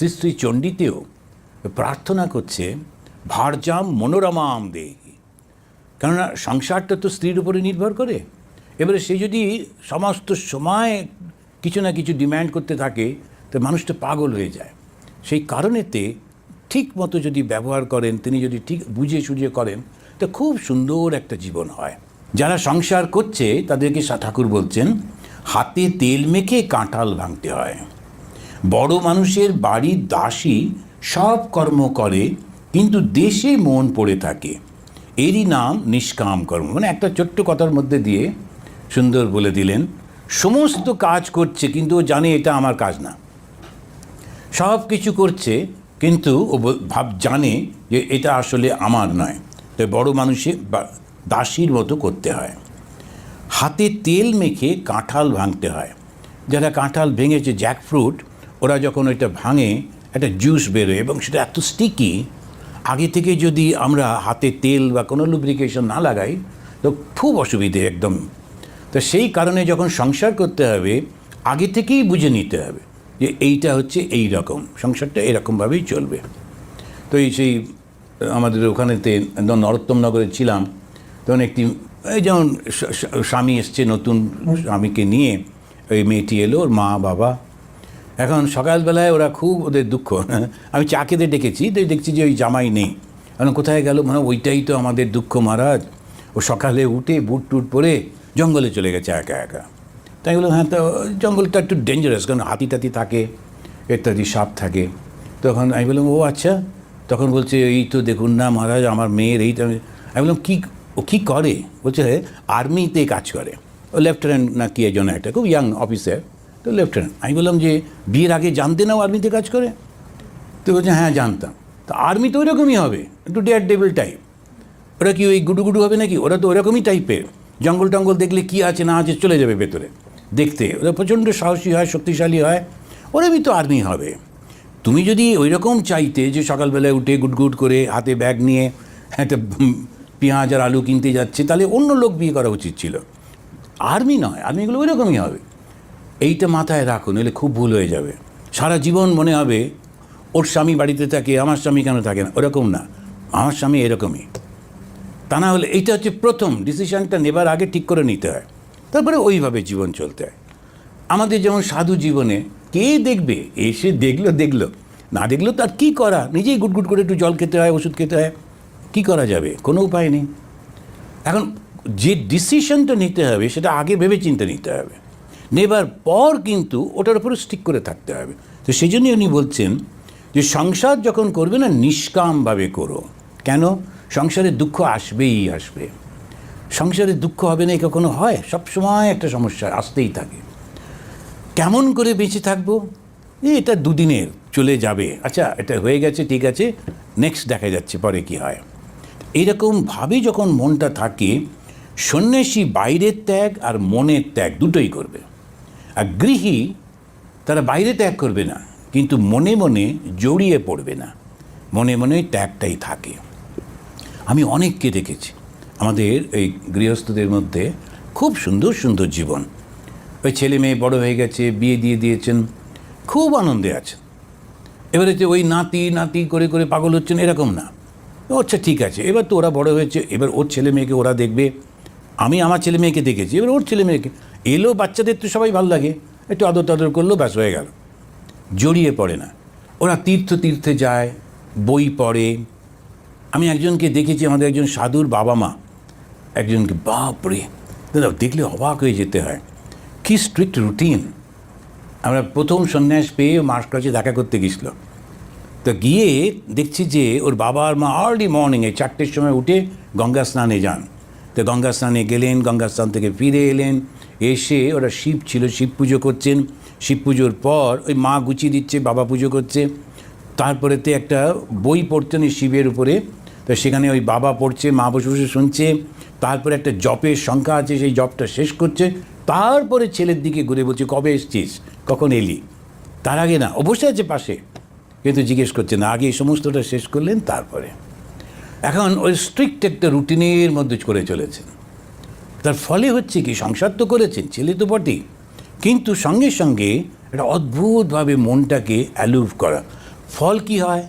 শ্রী শ্রী চণ্ডীতেও প্রার্থনা করছে ভারজাম মনোরমাম দেহি। কেননা সংসারটা তো স্ত্রীর উপরে নির্ভর করে। এবারে সে যদি সমস্ত সময় কিছু না কিছু ডিম্যান্ড করতে থাকে, তো মানুষটা পাগল হয়ে যায়। সেই কারণেতে ঠিক মতো যদি ব্যবহার করেন, তিনি যদি ঠিক বুঝে সুঝে করেন, তো খুব সুন্দর একটা জীবন হয়। যারা সংসার করছে, তাদেরকে ঠাকুর বলছেন, হাতে তেল মেখে কাঁঠাল ভাঙতে হয়। বড় মানুষের বাড়ির দাসী সব কর্ম করে, কিন্তু দেশে মন পড়ে থাকে। এরই নাম নিষ্কাম কর্ম। মানে একটা ছোট্ট কথার মধ্যে দিয়ে সুন্দর বলে দিলেন, সমস্ত কাজ করছে, কিন্তু ও জানে এটা আমার কাজ না। সব কিছু করছে, কিন্তু ও ভাব, জানে যে এটা আসলে আমার নয়। তাই বড় মানুষে দাসীর মতো করতে হয়। হাতে তেল মেখে কাঁঠাল ভাঙতে হয়। যারা কাঁঠাল ভেঙেছে, জ্যাকফ্রুট ওরা যখন ওইটা ভাঙে একটা জুস বেরোয় এবং সেটা এত স্টিকি আগে থেকে যদি আমরা হাতে তেল বা কোনো লুব্রিকেশন না লাগাই তো খুব অসুবিধে একদম। তো সেই কারণে যখন সংসার করতে হবে আগে থেকেই বুঝে নিতে হবে যে এইটা হচ্ছে এই রকম সংসারটা এরকমভাবেই চলবে। তো এই সেই আমাদের ওখানেতে একদম নরোত্তম নগরে ছিলাম তখন একটি এই যেমন স্বামী এসছে নতুন স্বামীকে নিয়ে ওই মেয়েটি এলো ওর মা বাবা এখন সকালবেলায় ওরা খুব ওদের দুঃখ। আমি চা খেতে ডেকেছি, তো দেখছি যে ওই জামাই নেই। এখন কোথায় গেল? মানে ওইটাই তো আমাদের দুঃখ মহারাজ। ও সকালে উঠে বুট টুট পরে জঙ্গলে চলে গেছে একা একা। তাই বললাম হ্যাঁ তো জঙ্গলটা একটু ডেঞ্জারাস কারণ হাতি টাতি থাকে, ইত্যাদি সাপ থাকে। তখন আমি বললাম, ও আচ্ছা। তখন বলছে, এই তো দেখুন না মহারাজ, আমার মেয়ের এই আমি বললাম, কী, ও কী করে? বলছে, আর্মিতে কাজ করে। ও লেফটেন্যান্ট না কি একজন একটা, খুব ইয়াং অফিসার তো লেফটেন্যান্ট আমি বললাম যে, বিয়ের আগে জানতে নাও আর্মিতে কাজ করে? তো বলছে হ্যাঁ জানতাম। তো আর্মি তো ওইরকমই হবে, একটু ডেয়ার ডেবিল টাইপ ওরা কি ওই গুডু গুডু হবে নাকি? ওরা তো ওরকমই টাইপের জঙ্গল টঙ্গল দেখলে কি আছে না আছে চলে যাবে ভেতরে, দেখতে। ওরা প্রচণ্ড সাহসী হয়, শক্তিশালী হয়, ওরমই তো আর্মি হবে। তুমি যদি ওই রকম চাইতে যে সকালবেলায় উঠে গুটগুট করে হাতে ব্যাগ নিয়ে একটা পেঁয়াজ আর আলু কিনতে যাচ্ছে, তাহলে অন্য লোক বিয়ে করা উচিত ছিল। আর্মি নয় আর্মিগুলো ওই রকমই হবে। এইটা মাথায় রাখুন এলে খুব ভুল হয়ে যাবে। সারা জীবন মনে হবে, ওর স্বামী বাড়িতে থাকে, আমার স্বামী কেন থাকে না? ওরকম না। আমার স্বামী এরকমই। তা না হলে এইটা হচ্ছে প্রথম ডিসিশানটা নেবার আগে ঠিক করে নিতে হয়। তারপরে ওইভাবে জীবন চলতে হয়। আমাদের যেমন সাধু জীবনে কে দেখবে? এসে দেখল দেখল। না দেখল তার কী করা? নিজেই গুটগুট করে একটু জল খেতে হয়, ওষুধ খেতে হয়। কী করা যাবে? কোনো উপায় নেই। এখন যে ডিসিশনটা নিতে হবে, সেটা আগে ভেবে চিন্তে নিতে হবে। নেবার পর কিন্তু ওটার উপরে স্টিক করে থাকতে হবে। তো সেই জন্যই উনি বলছেন যে সংসার যখন করবে না, নিষ্কামভাবে করো। কেন? সংসারে দুঃখ আসবেই আসবে। সংসারে দুঃখ হবে না কখনো হয়? সবসময় একটা সমস্যা আসতেই থাকে। কেমন করে বেঁচে থাকব? এটা দুদিনের চলে যাবে। আচ্ছা এটা হয়ে গেছে, ঠিক আছে নেক্সট দেখা যাচ্ছে, পরে কি হয়? এইরকমভাবে যখন মনটা থাকে, সন্ন্যাসী বাইরের ত্যাগ আর মনের ত্যাগ দুটোই করবে। আর গৃহী তারা বাইরে ত্যাগ করবে না, কিন্তু মনে মনে জড়িয়ে পড়বে না। মনে মনে ত্যাগটাই থাকে। আমি অনেককে দেখেছি, আমাদের এই গৃহস্থদের মধ্যে খুব সুন্দর সুন্দর জীবন। ওই ছেলে মেয়ে বড় হয়ে গেছে, বিয়ে দিয়ে দিয়েছেন, খুব আনন্দে আছেন এবারে যে ওই নাতি নাতি করে করে পাগল হচ্ছেন এরকম না। আচ্ছা ঠিক আছে, এবার তো ওরা বড় হয়েছে, এবার ওর ছেলে মেয়েকে ওরা দেখবে। আমি আমার ছেলে মেয়েকে দেখেছি, এবার ওর ছেলে মেয়েকে এলো বাচ্চাদের তো সবাই ভালো লাগে। একটু আদর টাদর করল, ব্যাস হয়ে গেল। জড়িয়ে পড়ে না। ওরা তীর্থ তীর্থে যায়, বই পড়ে। আমি একজনকে দেখেছি, আমাদের একজন সাধুর বাবা মা। একজনকে, বাপরে! দাদা, দেখলে অবাক হয়ে যেতে হয়। কি স্ট্রিক্ট রুটিন আমরা প্রথম সন্ন্যাস পেয়ে মার কাছে দেখা করতে গেছিল। তো গিয়ে দেখছি যে, ওর বাবা আর মা আর্লি মর্নিংয়ে চারটের সময় উঠে গঙ্গা স্নানে যান। তো গঙ্গা স্নানে গেলেন, গঙ্গা স্নান থেকে ফিরে এলেন। এসে ওরা শিব ছিল, শিব পুজো করছেন। শিব পুজোর পর ওই মা গুছিয়ে দিচ্ছে, বাবা পুজো করছে। তারপরেতে একটা বই পড়তেন শিবের উপরে। তো সেখানে ওই বাবা পড়ছে, মা বসে বসে শুনছে। তারপরে একটা জপের সংখ্যা আছে, সেই জপটা শেষ করছে। তারপরে ছেলের দিকে ঘুরে বলছে, কবে এসছিস? কখন এলি? তার আগে না অবশ্যই আছে পাশে। কিন্তু জিজ্ঞেস করছে না, আগে এই সমস্তটা শেষ করলেন, তারপরে। এখন ওই স্ট্রিক্ট একটা রুটিনের মধ্যে করে চলেছেন। তার ফলে হচ্ছে কি, সংসার তো করেছেন, ছেলে তো বটেই। কিন্তু সঙ্গে সঙ্গে একটা অদ্ভুতভাবে মনটাকে অ্যালুভ করা। ফল কি হয়?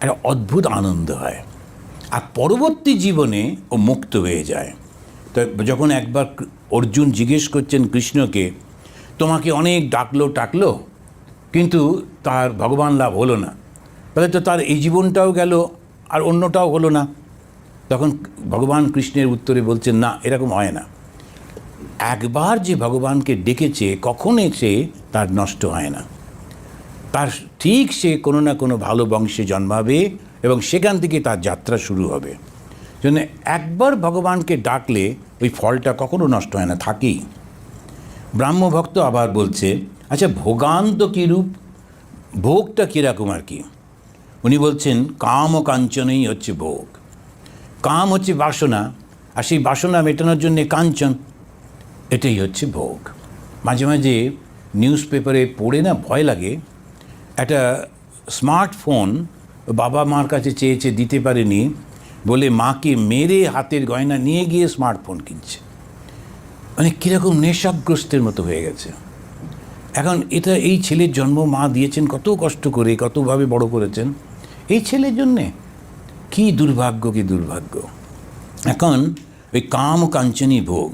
একটা অদ্ভুত আনন্দ হয়। আর পরবর্তী জীবনে ও মুক্ত হয়ে যায়। তো যখন একবার অর্জুন জিজ্ঞেস করছেন কৃষ্ণকে, তোমাকে অনেক ডাকলো, টাকলো? কিন্তু তার ভগবান লাভ হলো না। তাহলে তো তার এই জীবনটাও গেল, আর অন্যটাও হলো না। তখন ভগবান কৃষ্ণের উত্তরে বলছেন না, এরকম হয় না। একবার যে ভগবানকে ডেকেছে, কখন এসে তার নষ্ট হয় না। তার ঠিক সে কোনো না কোনো ভালো বংশে জন্মাবে এবং সেখান থেকে তার যাত্রা শুরু হবে। জন্য একবার ভগবানকে ডাকলে ওই ফলটা কখনো নষ্ট হয় না, থাকেই। ব্রাহ্মভক্ত আবার বলছে আচ্ছা ভোগান্ত কীরূপ? ভোগটা কীরকম আর কি? উনি বলছেন কাম কাঞ্চনই হচ্ছে ভোগ। কাম হচ্ছে বাসনা, আর সেই বাসনা মেটানোর জন্যে কাঞ্চন, এটাই হচ্ছে ভোগ। মাঝে মাঝে নিউজ পেপারে পড়ে না, ভয় লাগে। একটা স্মার্টফোন বাবা মার কাছে চেয়েছে, দিতে পারেনি, বলে মাকে মেরে হাতের গয়না নিয়ে গিয়ে স্মার্টফোন কিনছে। মানে কীরকম নেশাগ্রস্তের মতো হয়ে গেছে। এখন এটা এই ছেলের জন্ম মা দিয়েছেন, কত কষ্ট করে, কতভাবে বড় করেছেন। এই ছেলের জন্যে কি দুর্ভাগ্য কি দুর্ভাগ্য? এখন ওই কাম কাঞ্চনী ভোগ,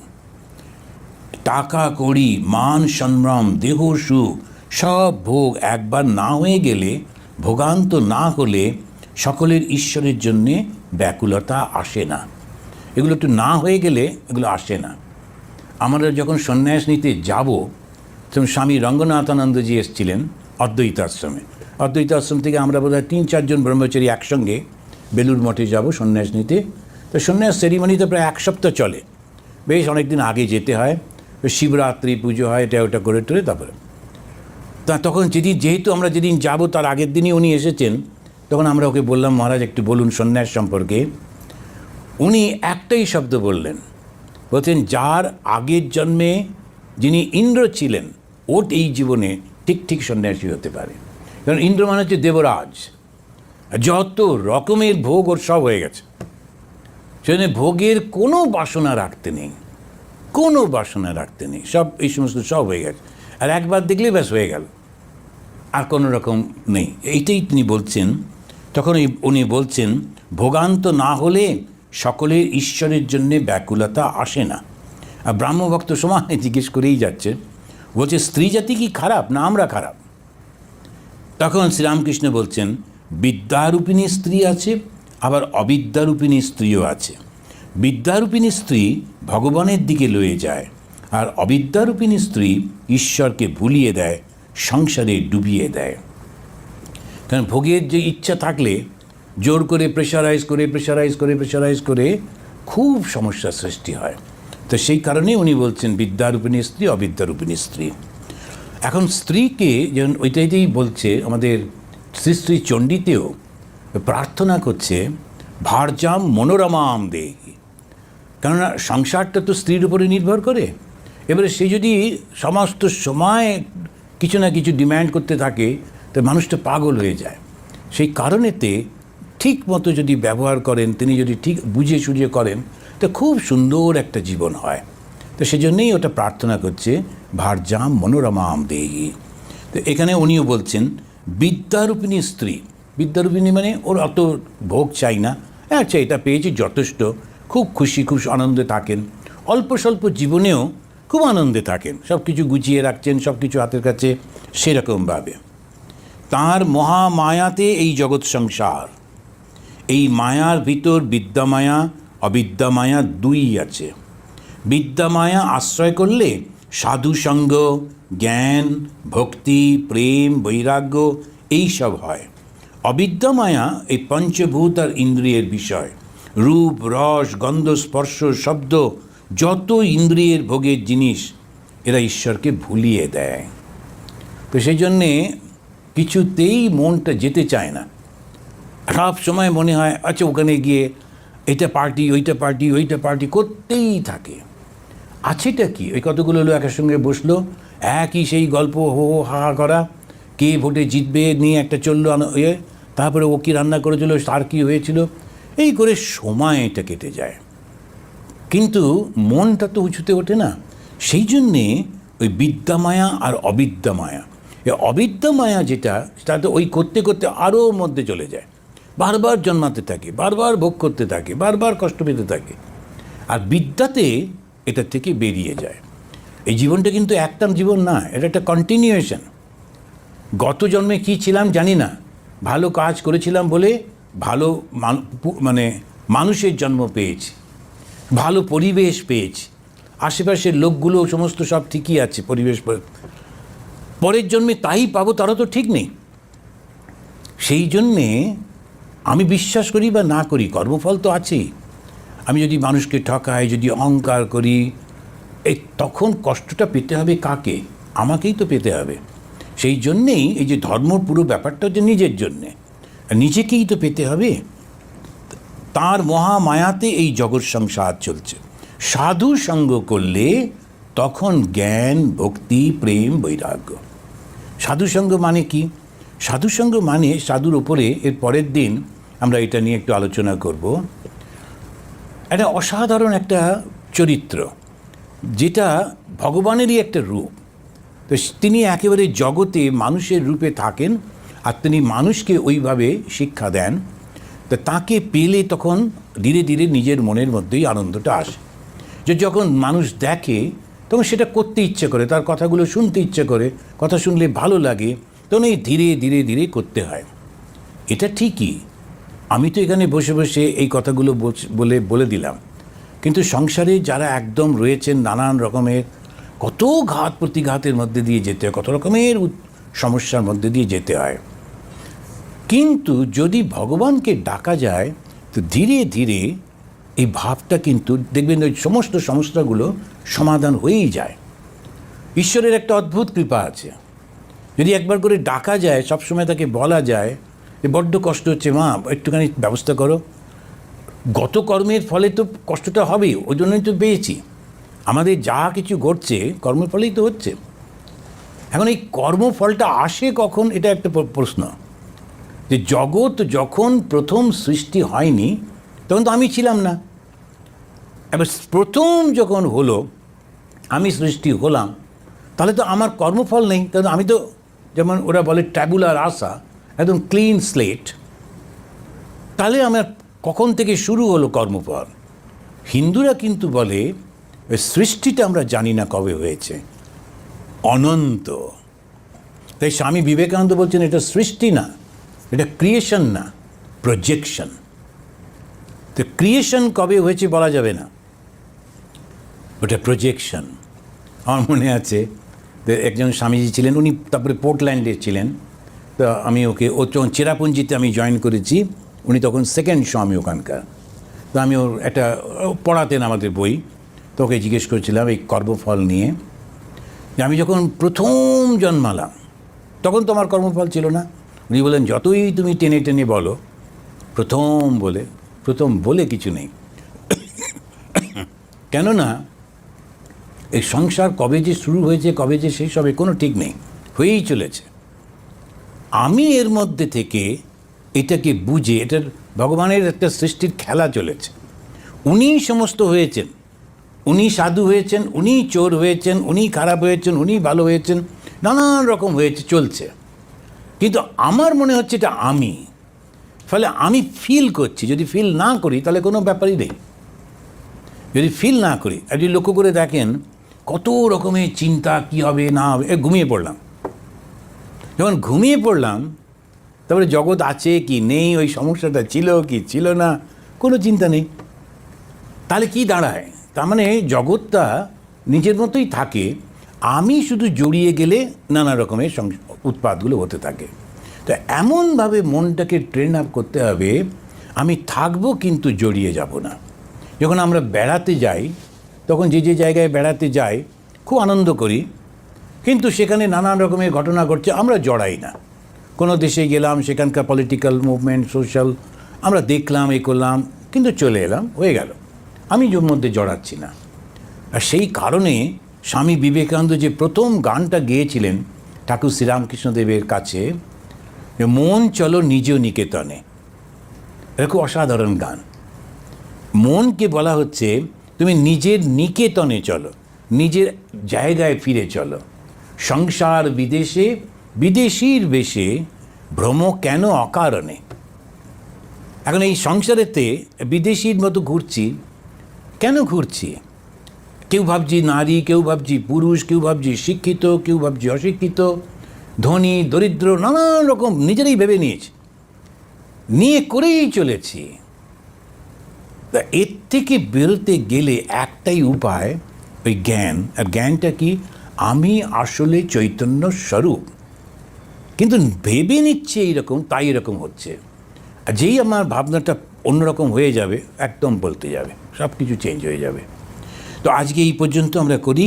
টাকা, কড়ি, মান, সম্ভ্রম, দেহ, সুখ, সব ভোগ একবার না হয়ে গেলে, ভোগান্ত না হলে সকলের ঈশ্বরের জন্যে ব্যাকুলতা আসে না। এগুলো একটু না হয়ে গেলে এগুলো আসে না। আমরা যখন সন্ন্যাস নিতে যাব, তখন স্বামী রঙ্গনাথানন্দজি এসেছিলেন অদ্বৈত আশ্রমে অদ্বৈত আশ্রম থেকে আমরা বোধহয় তিন, চারজন ব্রহ্মচারী একসঙ্গে বেলুর মঠে যাব, সন্ন্যাস নিতে। তো সন্ন্যাস সেরিমনি তো প্রায় এক সপ্তাহ চলে। বেশ অনেক দিন আগে যেতে হয়। শিবরাত্রি পুজো হয়, এটা ওটা করে টরে তারপরে। তা তখন যেদিন যেহেতু আমরা যেদিন যাব, তার আগের দিনই উনি এসেছেন, তখন আমরা ওকে বললাম, মহারাজ, একটু বলুন সন্ন্যাস সম্পর্কে। উনি একটাই শব্দ বললেন। বলছেন, যার আগের জন্মে যিনি ইন্দ্র ছিলেন ওট এই জীবনে ঠিক ঠিক সন্ন্যাসী হতে পারে। কারণ ইন্দ্র মানে হচ্ছে দেবরাজ। যত রকমের ভোগ ওর সব হয়ে গেছে। সেজন্য ভোগের কোনো বাসনা রাখতে নেই। কোনো বাসনা রাখতে নেই। সব এই সমস্ত সব হয়ে গেছে। আর একবার দেখলে ব্যাস হয়ে গেল। আর কোনো রকম নেই। এইটাই তিনি বলছেন, তখন উনি বলছেন, ভোগান্ত না হলে সকলের ঈশ্বরের জন্যে ব্যাকুলতা আসে না। আর ব্রাহ্মভক্ত সময় জিজ্ঞেস করেই যাচ্ছে, বলছে স্ত্রী জাতি কি খারাপ না আমরা খারাপ? তখন শ্রীরামকৃষ্ণ বলছেন বিদ্যারূপিণী স্ত্রী আছে, আবার অবিদ্যারূপিণী স্ত্রীও আছে। বিদ্যারূপিণী স্ত্রী ভগবানের দিকে লয়ে যায় আর অবিদ্যারূপিণী স্ত্রী ঈশ্বরকে ভুলিয়ে দেয়, সংসারে ডুবিয়ে দেয়। কারণ ভোগের যে ইচ্ছা থাকলে জোর করে, প্রেশারাইজ করে প্রেশারাইজ করে প্রেশারাইজ করে খুব সমস্যার সৃষ্টি হয়। তো সেই কারণেই উনি বলছেন বিদ্যারূপিণী স্ত্রী, অবিদ্যারূপিণী স্ত্রী। এখন স্ত্রীকে যেমন ওইটাইতেই বলছে আমাদের শ্রী শ্রী চণ্ডীতেও প্রার্থনা করছে ভারজাম মনোরমাম দেহি। কেননা সংসারটা তো স্ত্রীর উপরে নির্ভর করে। এবারে সে যদি সমস্ত সময় কিছু না কিছু ডিম্যান্ড করতে থাকে, তো মানুষটা পাগল হয়ে যায়। সেই কারণেতে ঠিক মতো যদি ব্যবহার করেন, তিনি যদি ঠিক বুঝে সুঝে করেন, তো খুব সুন্দর একটা জীবন হয়। তো সেজন্যই ওটা প্রার্থনা করছে ভারজাম মনোরমাম দেহি। তো এখানে উনিও বলছেন বিদ্যারূপিণী স্ত্রী। বিদ্যারূপিণী মানে ওর অত ভোগ চাই না। আচ্ছা এটা পেয়েছি, যথেষ্ট। খুব খুশি, খুব আনন্দে থাকেন। অল্প স্বল্প জীবনেও খুব আনন্দে থাকেন। সব কিছু গুছিয়ে রাখছেন সব কিছু হাতের কাছে সেরকমভাবে। তাঁর মহামায়াতে এই জগৎ সংসার। এই মায়ার ভিতর বিদ্যামায়া, অবিদ্যামায়া দুই আছে। বিদ্যামায়া আশ্রয় করলে সাধুসঙ্গ, জ্ঞান, ভক্তি, প্রেম, বৈরাগ্য এই সব হয়। অবিদ্যামায়া এই পঞ্চভূত আর ইন্দ্রিয়ের বিষয়। রূপ, রস, গন্ধ, স্পর্শ, শব্দ, যত ইন্দ্রিয়ের ভোগের জিনিস, এরা ঈশ্বরকে ভুলিয়ে দেয়। তো সেই জন্যে কিছুতেই মনটা যেতে চায় না। সব সময় মনে হয় আচ্ছা ওখানে গিয়ে এটা পার্টি, ওইটা পার্টি ওইটা পার্টি করতেই থাকে। আছেটা কি? ওই কতগুলো লোক একের সঙ্গে বসল, একই সেই গল্প হো হো হা করা, কে ভোটে জিতবে নিয়ে একটা চলল ইয়ে তারপরে ও কী রান্না করেছিল তার কী হয়েছিল, এই করে সময় এটা কেটে যায়। কিন্তু মনটা তো উঁচুতে ওঠে না, সেই জন্যে ওই বিদ্যামায়া আর অবিদ্যামায়া এ অবিদ্যা মায়া যেটা, সেটা তো ওই করতে করতে আরও মধ্যে চলে যায়। বারবার জন্মাতে থাকে, বারবার ভোগ করতে থাকে, বারবার কষ্ট পেতে থাকে। আর বিদ্যাতে এটা থেকে বেরিয়ে যায়। এই জীবনটা কিন্তু একটাম জীবন না, এটা একটা কন্টিনিউয়েশন গত জন্মে কি ছিলাম জানি না। ভালো কাজ করেছিলাম বলে ভালো মানে মানুষের জন্ম পেয়েছি। ভালো পরিবেশ পেয়েছি। আশেপাশের লোকগুলো সমস্ত সব ঠিকই আছে, পরিবেশ পরের জন্মে তাই পাবো তারা তো ঠিক নেই। সেই জন্যে আমি বিশ্বাস করি বা না করি, কর্মফল তো আছেই। আমি যদি মানুষকে ঠকাই, যদি অহংকার করি, এই তখন কষ্টটা পেতে হবে কাকে? আমাকেই তো পেতে হবে। সেই জন্যেই এই যে ধর্ম পুরো ব্যাপারটা হচ্ছে নিজের জন্যে। নিজেকেই তো পেতে হবে। তার মহামায়াতে এই জগৎ সংসার চলছে। সাধু সঙ্গ করলে তখন জ্ঞান, ভক্তি, প্রেম, বৈরাগ্য। সাধু সঙ্গ মানে কি? সাধুসঙ্গ মানে সাধুর ওপরে এর পরের দিন আমরা এটা নিয়ে একটু আলোচনা করব। একটা অসাধারণ একটা চরিত্র, যেটা ভগবানেরই একটা রূপ। তো তিনি একেবারে জগতে মানুষের রূপে থাকেন আর তিনি মানুষকে ওইভাবে শিক্ষা দেন, তো তাকে পেলে তখন ধীরে ধীরে নিজের মনের মধ্যেই আনন্দটা আসে। যে যখন মানুষ দেখে, তখন সেটা করতে ইচ্ছে করে, তার কথাগুলো শুনতে ইচ্ছে করে, কথা শুনলে ভালো লাগে, তখন এই ধীরে ধীরে ধীরে করতে হয়। এটা ঠিকই। আমি তো এখানে বসে বসে এই কথাগুলো বলে বলে দিলাম। কিন্তু সংসারে যারা একদম রয়েছেন নানান রকমের, কত ঘাত প্রতিঘাতের মধ্যে দিয়ে যেতে হয়, কত রকমের সমস্যার মধ্যে দিয়ে যেতে হয়। কিন্তু যদি ভগবানকে ডাকা যায়, তো ধীরে ধীরে এই ভাবটা কিন্তু, দেখবেন ওই সমস্ত সমস্যাগুলো সমাধান হয়েই যায়। ঈশ্বরের একটা অদ্ভুত কৃপা আছে। যদি একবার করে ডাকা যায়, সবসময় তাকে বলা যায় যে বড্ড কষ্ট হচ্ছে, মা, একটুখানি ব্যবস্থা করো। গত কর্মের ফলে তো কষ্টটা হবেই, ওই জন্যই তো পেয়েছি। আমাদের যা কিছু ঘটছে, কর্মের ফলেই তো হচ্ছে। এখন এই কর্মফলটা আসে কখন, এটা একটা প্রশ্ন। যে জগৎ যখন প্রথম সৃষ্টি হয়নি, তখন তো আমি ছিলাম না। এবার প্রথম যখন হলো, আমি সৃষ্টি হলাম, তাহলে তো আমার কর্মফল নেই। তাহলে আমি তো, যেমন ওরা বলে ট্যাবুলার আসা একদম ক্লিন স্লেট তাহলে আমার কখন থেকে শুরু হলো কর্মফল হিন্দুরা কিন্তু বলে ওই সৃষ্টিটা আমরা জানি না কবে হয়েছে। অনন্ত। তাই স্বামী বিবেকানন্দ বলছেন, এটা সৃষ্টি না, এটা ক্রিয়েশন না প্রজেকশন তো ক্রিয়েশন কবে হয়েছে বলা যাবে না। ওটা প্রজেকশন আমার মনে আছে একজন স্বামীজি ছিলেন, উনি তারপরে পোর্টল্যান্ডে ছিলেন। তো আমি ওকে ও যখন চেরাপুঞ্জিতে আমি জয়েন করেছি, উনি তখন সেকেন্ড স্বামী ওখানকার। তো আমি ওর একটা পড়াতেন আমাদের বই, তো ওকে জিজ্ঞেস করেছিলাম এই কর্মফল নিয়ে। যে আমি যখন প্রথম জন্মালাম, তখন তো আমার কর্মফল ছিল না। উনি বলেন যতই তুমি টেনে টেনে বলো, প্রথম বলে প্রথম বলে কিছু নেই। কেননা, এই সংসার কবে যে শুরু হয়েছে, কবে যে শেষ হবে, কোনো ঠিক নেই। হয়েই চলেছে। আমি এর মধ্যে থেকে এটাকে বুঝে, এটার ভগবানের একটা সৃষ্টির খেলা চলেছে। উনি সমস্ত হয়েছেন উনি সাধু হয়েছেন উনি চোর হয়েছেন উনি খারাপ হয়েছেন উনি ভালো হয়েছেন, নানান রকম হয়েছে, চলছে। কিন্তু আমার মনে হচ্ছে এটা আমি। ফলে আমি ফিল করছি, যদি ফিল না করি তাহলে কোনো ব্যাপারই নেই। যদি ফিল না করি আর যদি লক্ষ্য করে দেখেন কত রকমের চিন্তা, কি হবে, না হবে, এ ঘুমিয়ে পড়লাম। যখন ঘুমিয়ে পড়লাম, তারপরে জগৎ আছে কি নেই, ওই সমস্যাটা ছিল কি ছিল না, কোনো চিন্তা নেই। তাহলে কি দাঁড়ায়? তার মানে জগৎটা নিজের মতোই থাকে, আমি শুধু জড়িয়ে গেলে নানা রকমের উৎপাদগুলো হতে থাকে। তো এমনভাবে মনটাকে ট্রেন আপ করতে হবে, আমি থাকব কিন্তু জড়িয়ে যাব না। যখন আমরা বেড়াতে যাই, তখন যে যে জায়গায় বেড়াতে যাই, খুব আনন্দ করি। কিন্তু সেখানে নানান রকমের ঘটনা ঘটছে, আমরা জড়াই না। কোনো দেশে গেলাম, সেখানকার পলিটিক্যাল মুভমেন্ট সোশ্যাল আমরা দেখলাম, এ করলাম, কিন্তু চলে এলাম, হয়ে গেল। আমি ওর মধ্যে জড়াচ্ছি না। আর সেই কারণে স্বামী বিবেকানন্দ যে প্রথম গানটা গেয়েছিলেন ঠাকুর শ্রীরামকৃষ্ণদেবের কাছে মন চলো নিজ নিকেতনে। এটা খুব অসাধারণ গান। মনকে বলা হচ্ছে, তুমি নিজের নিকেতনে চলো, নিজের জায়গায় ফিরে চলো। সংসার বিদেশে, বিদেশির বেশে ভ্রম কেন অকারণে? এখন এই সংসারেতে বিদেশির মতো ঘুরছি, কেন ঘুরছি? কেউ ভাবছি নারী, কেউ ভাবছি পুরুষ, কেউ ভাবছি শিক্ষিত, কেউ ভাবছি অশিক্ষিত, ধনী, দরিদ্র নানান রকম নিজেরাই ভেবে নিয়েছি। নিয়ে করেই চলেছি। তা এর থেকে বেরোতে গেলে একটাই উপায়, ওই জ্ঞান। আর জ্ঞানটা কি? আমি আসলে চৈতন্য স্বরূপ। কিন্তু ভেবে নিচ্ছে এইরকম, তাই এরকম হচ্ছে। আর যেই আমার ভাবনাটা অন্যরকম হয়ে যাবে, একদম বলতে যাবে সব কিছু চেঞ্জ হয়ে যাবে। তো আজকে এই পর্যন্ত আমরা করি।